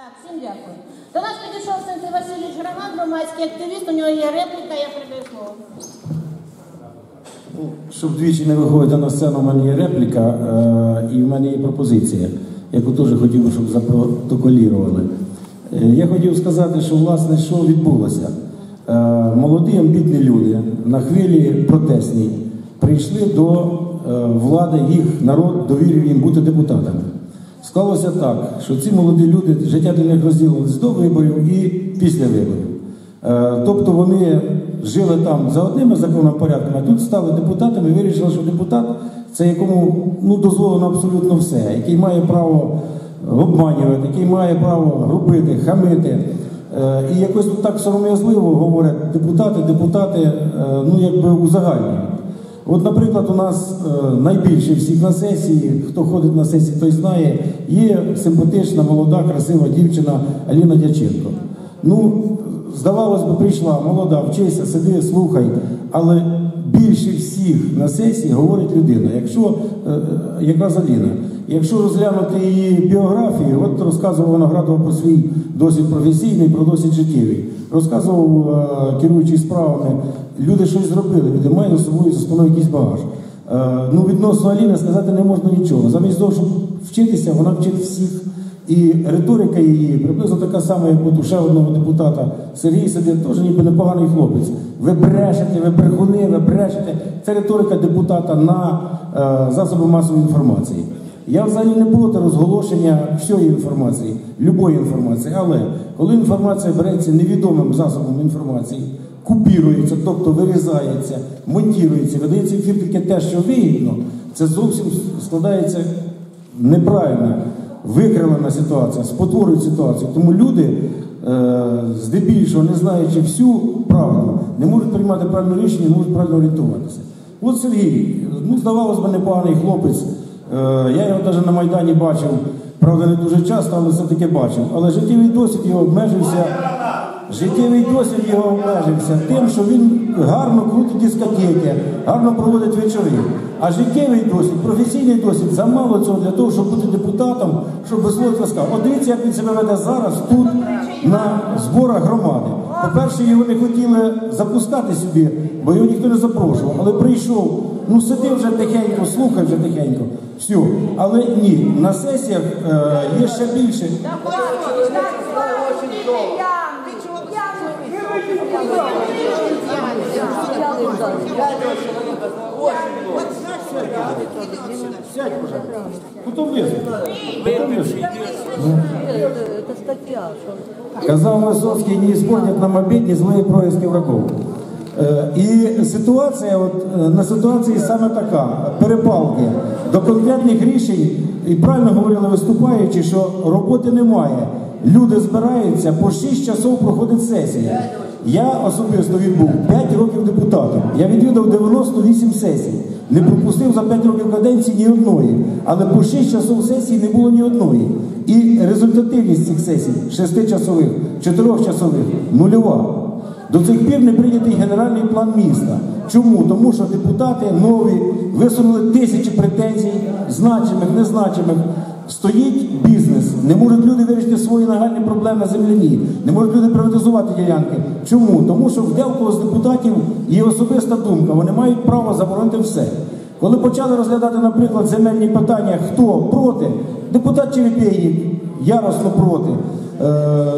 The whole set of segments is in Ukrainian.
Так, всім дякую. До нас підійшов Сенцей Васильович Громад, громадський активіст, у нього є репліка, я передаю слово. Ну, Щоб двічі не виходити на сцену, у мене є репліка е, і в мене є пропозиція, яку теж хотів би, щоб запротоколірували. Е, я хотів сказати, що власне що відбулося. Е, молоді амбітні люди на хвилі протестній прийшли до влади, їх народ довірив їм бути депутатами. Склалося так, що ці молоді люди життя для них розділилось до виборів і після виборів. Е, Тобто вони жили там за одними законними порядками, а тут стали депутатами і вирішили, що депутат це якому ну, дозволено абсолютно все, який має право обманювати, який має право робити, хамити. Е, І якось так сором'язливо говорять депутати, депутати, е, ну якби узагальнюють. От, наприклад, у нас е, найбільше всіх на сесії, хто ходить на сесії, той знає, є симпатична, молода, красива дівчина Аліна Дяченко. Ну, здавалось би, прийшла молода, вчися, сиди, слухай, але більше всіх на сесії говорить людина. Якщо е, е, Аліна, якщо розглянути її біографію, от розказував Виноградова про свій досвід професійний, про досвід життєвий. Розказував е, керуючий справами, люди щось зробили, люди мають за собою за спиною якийсь багаж. Е, Ну, відносно Аліни сказати не можна нічого. Замість того, щоб вчитися, вона вчить всіх. І риторика її приблизно така сама, як от у ще одного депутата Сергій сидить, теж ніби непоганий хлопець. Ви брешете, ви брехуни, ви брешете. Це риторика депутата на е, засоби масової інформації. Я взагалі не проти розголошення всієї інформації, любої інформації, але коли інформація береться невідомим засобом інформації, купірується, тобто вирізається, монтується, видається в ефір тільки те, що вигідно, це зовсім складається неправильно викривлена ситуація, спотворюють ситуацію. Тому люди, е, здебільшого, не знаючи всю правду, не можуть приймати правильне рішення, не можуть правильно орієнтуватися. От Сергій, ну, здавалось би, непоганий хлопець. Е, я його навіть на Майдані бачив, правда, не дуже часто, але все-таки бачив. Але життєвий досвід його обмежився. Життєвий досвід його обмежився тим, що він гарно крутить дискотеки, гарно проводить вечори. А життєвий досвід, професійний досвід замало цього для того, щоб бути депутатом, щоб висловити сказав. От дивіться, як він себе веде зараз тут, на зборах громади. По-перше, його не хотіли запускати собі, бо його ніхто не запрошував. Але прийшов, ну сиди вже тихенько, слухай вже тихенько. Все. Але ні, на сесіях е, є ще більше. Казав Висоцький, не испортят нам обід, не злої происки врагов. Е, І ситуація, от, е, на ситуації саме така, перепалки до конкретних рішень, і правильно говорили виступаючи, що роботи немає. Люди збираються, по 6 часов проходить сесія. Я особисто відбув 5 років депутатом. Я відвідав 98 сесій. Не пропустив за 5 років каденції ні одної. Але по 6 часов сесії не було ні одної. І результативність цих сесій 6-часових, 4-часових нульова. До цих пір не прийнятий генеральний план міста. Чому? Тому що депутати нові висунули тисячі претензій, значимих, незначимих. Стоїть бізнес, не можуть люди вирішити свої нагальні проблеми земляні, не можуть люди приватизувати ділянки. Чому? Тому що в декого з депутатів є особиста думка, вони мають право заборонити все. Коли почали розглядати, наприклад, земельні питання, хто проти, депутат Черепєєв яростно проти. Е,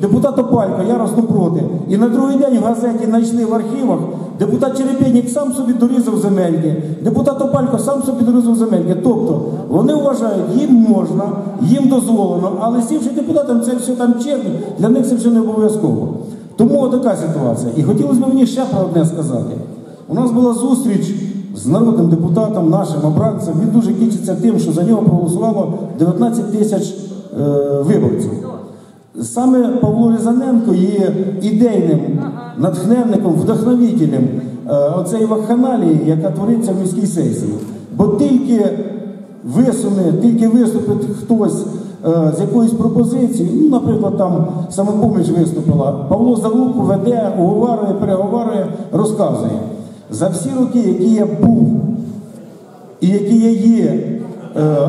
Депутат Опалько яростно проти. І на другий день в газеті знайшли в архівах, депутат Черепєнік сам собі дорізав земельки, депутат Опалько сам собі дорізав земельки. Тобто вони вважають, їм можна, їм дозволено, але сівши депутатам, це все там черні, для них це все не обов'язково. Тому така ситуація. І хотілося б мені ще про одне сказати. У нас була зустріч з народним депутатом, нашим обранцем. Він дуже кінчиться тим, що за нього проголосувало 19 тисяч виборців. Саме Павло Різаненко є ідейним натхненником, вдохновителем е, оцеї вакханалії, яка твориться в міській сесії. Бо тільки висуне, тільки виступить хтось е, з якоюсь пропозицією, ну, наприклад, там самопоміч виступила, Павло Залупу веде, уговарює, переговарює, розказує. За всі роки, які я був і які я є е,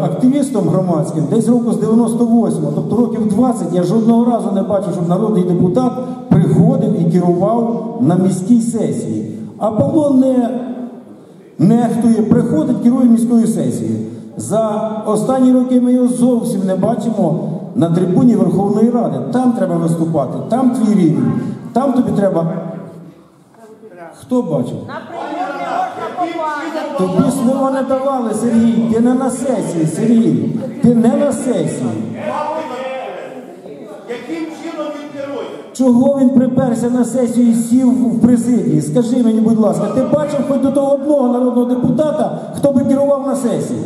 активістом громадським десь року з 98-го, тобто років 20, я жодного разу не бачив, щоб народний депутат приходив і керував на міській сесії. А Павло не нехтує, приходить, керує міською сесією. За останні роки ми його зовсім не бачимо на трибуні Верховної Ради. Там треба виступати, там твій рівень, там тобі треба. Хто бачив? Тобі слова не давали, Сергій. Ти не на сесії, Сергій. Ти не на сесії. Яким чином він керує? Чого він приперся на сесію і сів в президії? Скажи мені, будь ласка, ти бачив хоч до того одного народного депутата, хто би керував на сесії?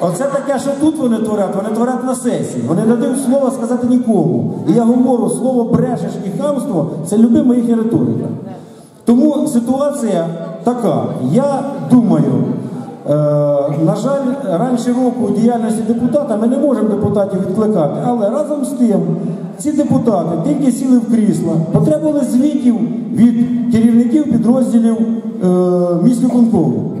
Оце таке, що тут вони творять, вони творять на сесії. Вони не дають слова сказати нікому. І я говорю, слово брешеш і хамство це любима їхня риторика. Тому ситуація така. Я думаю, е, на жаль, раніше року діяльності депутата ми не можемо депутатів відкликати, але разом з тим ці депутати тільки сіли в крісла, потребували звітів від керівників підрозділів е, міськвиконкому.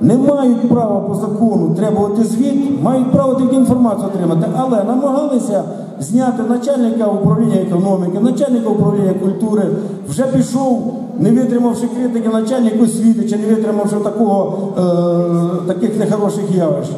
Не мають права по закону требувати звіт, мають право тільки інформацію отримати, але намагалися зняти начальника управління економіки, начальника управління культури, вже пішов, не витримавши критики, начальник освіти, чи не витримавши такого, е, таких нехороших явищ.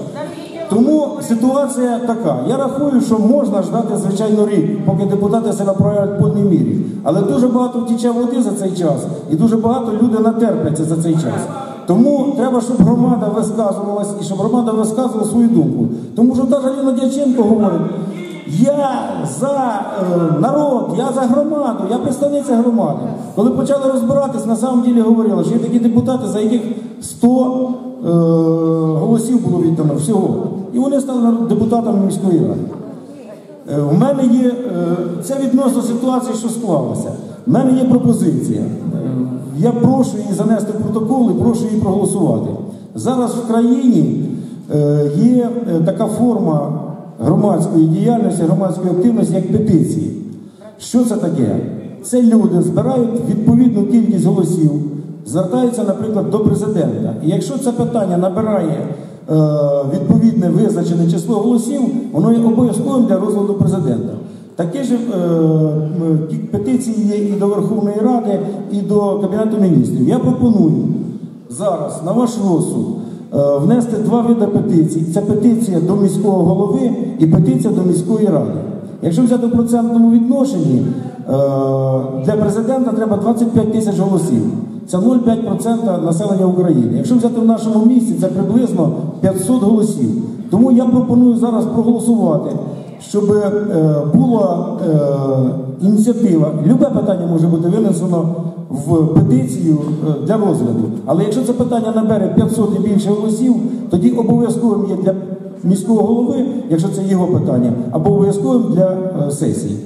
Тому ситуація така. Я рахую, що можна ждати, звичайно, рік, поки депутати себе проявлять в повній мірі. Але дуже багато втіче води за цей час, і дуже багато люди натерпляться за цей час. Тому треба, щоб громада висказувалась і щоб громада висказувала свою думку. Тому що навіть Ліна Дяченко говорить, я за е, народ, я за громаду, я представниця громади. Коли почали розбиратись, на самом ділі говорили, що є такі депутати, за яких 100 е, голосів було віддано всього. І вони стали депутатами міської ради. Е, У мене є е, це відносно ситуації, що склалася. У мене є пропозиція. Е, Я прошу її занести в протокол і прошу її проголосувати. Зараз в країні е, є така форма громадської діяльності, громадської активності, як петиції. Що це таке? Це люди збирають відповідну кількість голосів, звертаються, наприклад, до президента. І якщо це питання набирає е, відповідне визначене число голосів, воно є обов'язковим для розгляду президента. Такі ж е, петиції є і до Верховної Ради, і до Кабінету міністрів. Я пропоную зараз на ваш розсуд внести два види петицій. Це петиція до міського голови і петиція до міської ради. Якщо взяти в процентному відношенні, е, для президента треба 25 тисяч голосів. Це 0,5% населення України. Якщо взяти в нашому місті, це приблизно 500 голосів. Тому я пропоную зараз проголосувати, щоб е, була е, ініціатива. Любе питання може бути винесено в петицію е, для розгляду. Але якщо це питання набере 500 і більше голосів, тоді обов'язковим є для міського голови, якщо це його питання, або обов'язковим для е, сесії.